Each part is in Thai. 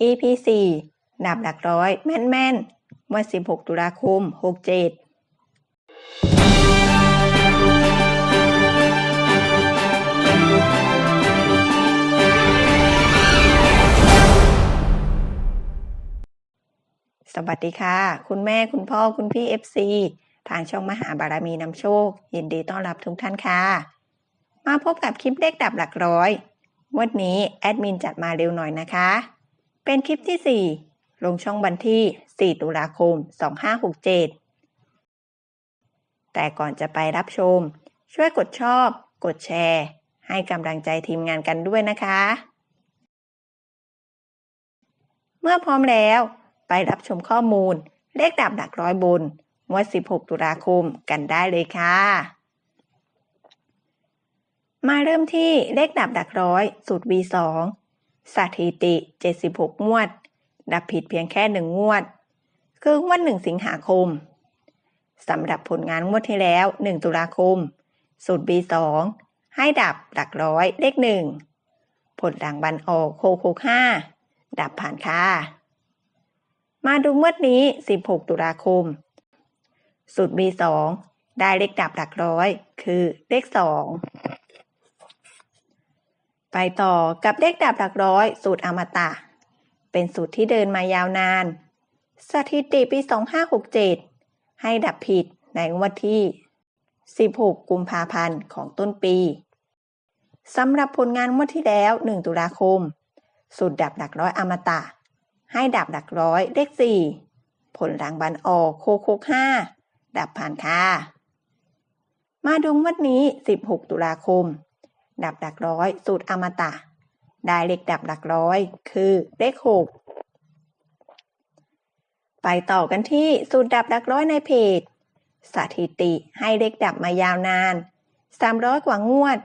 EP 4ดับหลักร้อยแม่นแม่นวัน16 ตุลาคม 67สวัสดีค่ะ คุณแม่คุณพ่อคุณพี่ FC ทางช่องมหาบารมีนำโชค ยินดีต้อนรับทุกท่านค่ะ มาพบกับคลิปเลขดับหลักร้อย วันนี้แอดมินจัดมาเร็วหน่อยนะคะ เป็นคลิปที่ 4 ลงช่องวันที่ 4 ตุลาคม 2567 แต่ก่อนจะไปรับชม ช่วยกดชอบ กดแชร์ ให้กำลังใจทีมงานกันด้วยนะคะ เมื่อพร้อมแล้วไปรับชมข้อมูล เลขดับหลักร้อยบนงวด 16 ตุลาคมกันได้เลยค่ะ มาเริ่มที่เลขดับหลักร้อยสูตร V2 สถิติ 76 งวดดับผิดเพียงแค่หนึ่งงวด คืองวด1สิงหาคมสำหรับผลงานงวดที่แล้ว 1 ตุลาคม สูตร B2 ให้ดับหลักร้อยเลขหนึ่งผลหลังบันออกโคโคห้าดับผ่านค่ะ มาดูงวดนี้ 16 ตุลาคม สูตร B2 ได้เลขดับหลักร้อย คือเลข2 ไปต่อกับเลขดับหลักร้อย สูตรอมตะ เป็นสูตรที่เดินมายาวนาน สถิติปี 2567 ให้ดับผิดในงวดที่ 16 กุมภาพันธ์ของต้นปีสำหรับผลงานงวดที่แล้ว 1 ตุลาคม สูตรดับหลักร้อยอมตะ ให้ดับหลักร้อยเลข 4 ผลรางบันออกโคโคก5ดับผ่านค่ะมาดูงวดนี้ 16 ตุลาคม ดับหลักร้อย สูตรอมตะ ได้เลขดับหลักร้อย คือเลข6ไปต่อกันที่สูตรดับหลักร้อยในเพจ สถิติให้เลขดับมายาวนาน 300 กว่างวด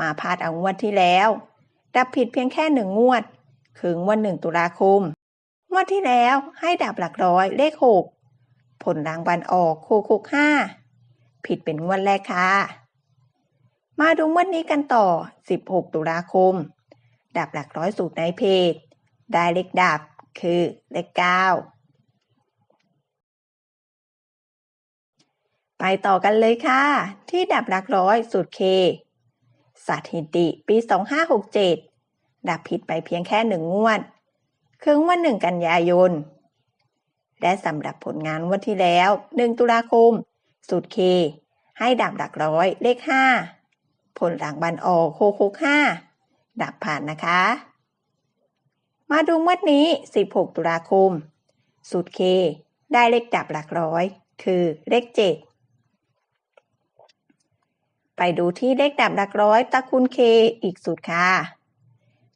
มาพาดเอางวดที่แล้ว ดับผิดเพียงแค่หนึ่งงวด คืองวดหนึ่งตุลาคม งวดที่แล้วให้ดับหลักร้อยเลข6ผลรางวัลออกโคโคกห้าผิดเป็นงวดแรกค่ะ มาดูงวดนี้กันต่อ 16 ตุลาคม ดับหลักร้อยสูตรในเพจ ได้เลขดับคือเลข9ไปต่อกันเลยค่ะ ที่ดับหลักร้อยสูตรเคสถิติปี 2567 ดับผิดไปเพียงแค่หนึ่งงวด คืองวดหนึ่งกันยายน และสำหรับผลงานงวดที่แล้ว 1 ตุลาคม สูตรเค ให้ดับหลักร้อยเลข 5 ผลหลังบันออกโคโคก5ดับผ่านนะคะ มาดูงวดนี้ 16 ตุลาคม สูตรเค ได้เลขดับหลักร้อย คือเลข 7 ไปดูที่เลขดับหลักร้อยตะกูลเคอีกสูตรค่ะ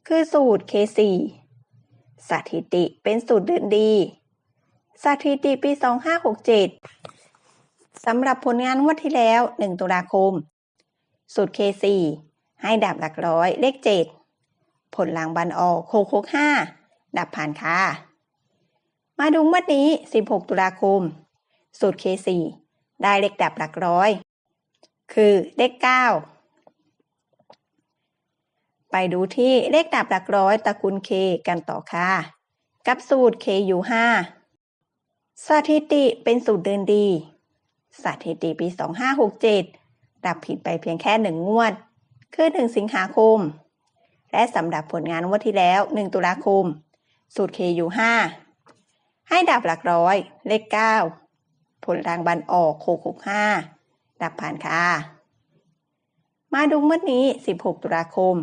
คือสูตร K4 สถิติเป็นสูตรเดินดี สถิติปี 2567สำหรับผลงานงวดที่แล้ว 1 ตุลาคม สูตร K4 ให้ดับหลักร้อยเลข 7 ผลหลังบันออกโคโคก5ดับผ่านค่ะ มาดูวดนี้ 16 ตุลาคม สูตร K4 ได้เลขดับหลักร้อย คือเลข 9 ไปดูที่เลขดับหลักร้อยตระกูล K กันต่อค่ะ กับสูตร KU5 สถิติเป็นสูตรเดินดี สถิติปี 2567 ดับผิดไปเพียงแค่หนึ่งงวด คือ1สิงหาคม และสำหรับผลงานงวดที่แล้ว1ตุลาคม สูตร KU5 ให้ดับหลักร้อย เลข9ผลรางบันออกโคโคก5ดับผ่านค่ะ มาดูเมื่อนี้ 16 ตุลาคม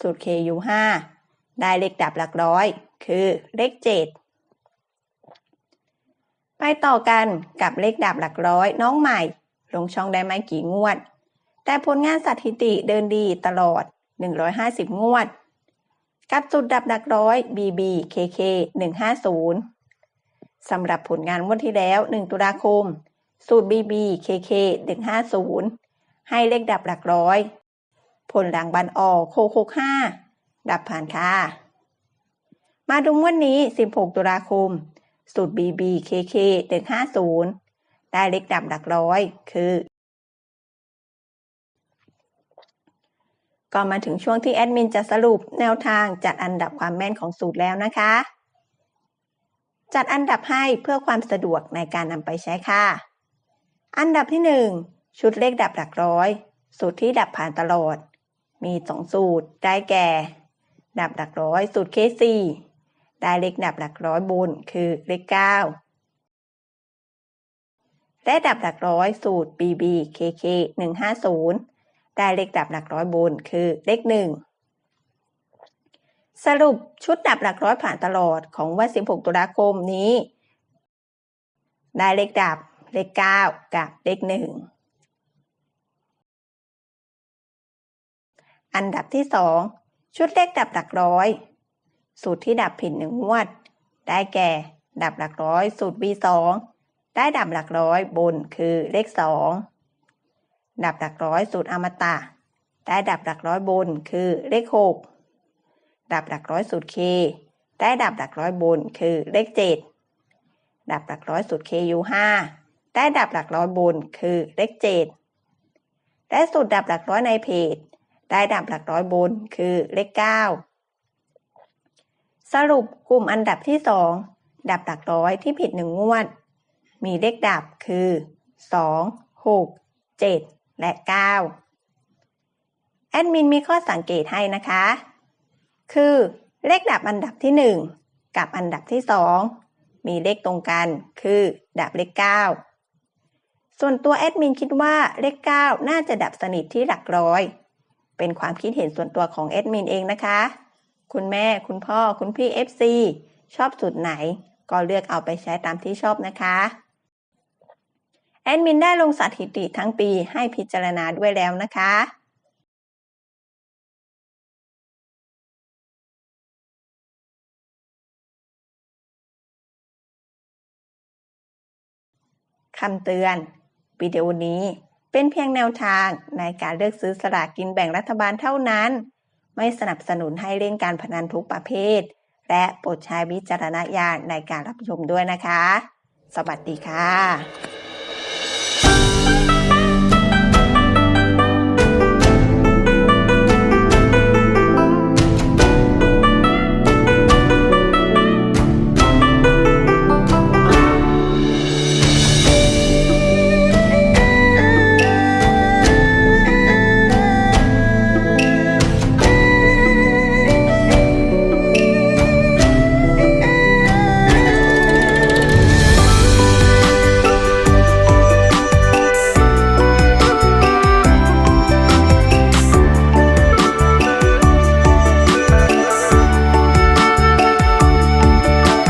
สูตร KU5 ได้เลขดับหลักร้อย คือเลข7ไปต่อกันกับเลขดับหลักร้อยน้องใหม่ ลงช่องได้ไม่กี่งวด แต่ผลงานสถิติเดินดีตลอด 150 งวด กับจุดดับหลักร้อย BB KK 150สำหรับผลงานงวดที่แล้ว 1 ตุลาคม สูตร BB KK 150 ให้เลขดับหลักร้อย ผลหลังบันออกโคโคก5ดับผ่านค่ะ มาดูงวดนี้ 16 ตุลาคม สูตร BB KK 150 ได้เลขดับหลักร้อยคือ ก็มาถึงช่วงที่แอดมินจะสรุปแนวทางจัดอันดับความแม่นของสูตรแล้วนะคะ จัดอันดับให้เพื่อความสะดวกในการนำไปใช้ค่ะ อันดับที่ 1 ชุดเลขดับหลักร้อย สูตรที่ดับผ่านตลอด มีสองสูตร ได้แก่ ดับหลักร้อย สูตรเคซีได้เลขดับหลักร้อยบนคือเลข9และดับหลักร้อยสูตร BB KK 150 ได้เลขดับหลักร้อยบนคือเลข1สรุปชุดดับหลักร้อยผ่านตลอดของวัน 16 ตุลาคมนี้ ได้เลขดับเลข 9 กับเลข 1 อันดับที่ 2 ชุดเลขดับหลักร้อย สูตรที่ดับผิดหนึ่งงวด ได้แก่ดับหลักร้อย สูตร B2 ได้ดับหลักร้อยบนคือเลข 2 ดับหลักร้อยสูตรอมตะ ได้ดับหลักร้อยบนคือเลข6ดับหลักร้อยสูตร K ได้ดับหลักร้อยบนคือเลข7ดับหลักร้อยสูตร KU5 ได้ดับหลักร้อยบนคือเลข7และสูตรดับหลักร้อยในเพจ ได้ดับหลักร้อยบนคือเลข9สรุปกลุ่มอันดับที่2ดับหลักร้อยที่ผิดหนึ่งงวด มีเลขดับคือ2 6 7 และ 9 แอดมินมีข้อสังเกตให้นะคะ คือเลขดับอันดับที่ 1 กับอันดับที่ 2 มีเลขตรงกัน คือดับเลข 9 ส่วนตัวแอดมินคิดว่าเลข 9 น่าจะดับสนิทที่หลักร้อย เป็นความคิดเห็นส่วนตัวของแอดมินเองนะคะ คุณแม่ คุณพ่อ คุณพี่ FC ชอบสูตรไหน ก็เลือกเอาไปใช้ตามที่ชอบนะคะ แอดมินได้ลงสถิติทั้งปีให้พิจารณาด้วยแล้วนะคะคำเตือน วิดีโอนี้เป็นเพียงแนวทางในการเลือกซื้อสลากกินแบ่งรัฐบาลเท่านั้น ไม่สนับสนุนให้เล่นการพนันทุกประเภท และโปรดใช้วิจารณญาณในการรับชมด้วยนะคะ สวัสดีค่ะ thank you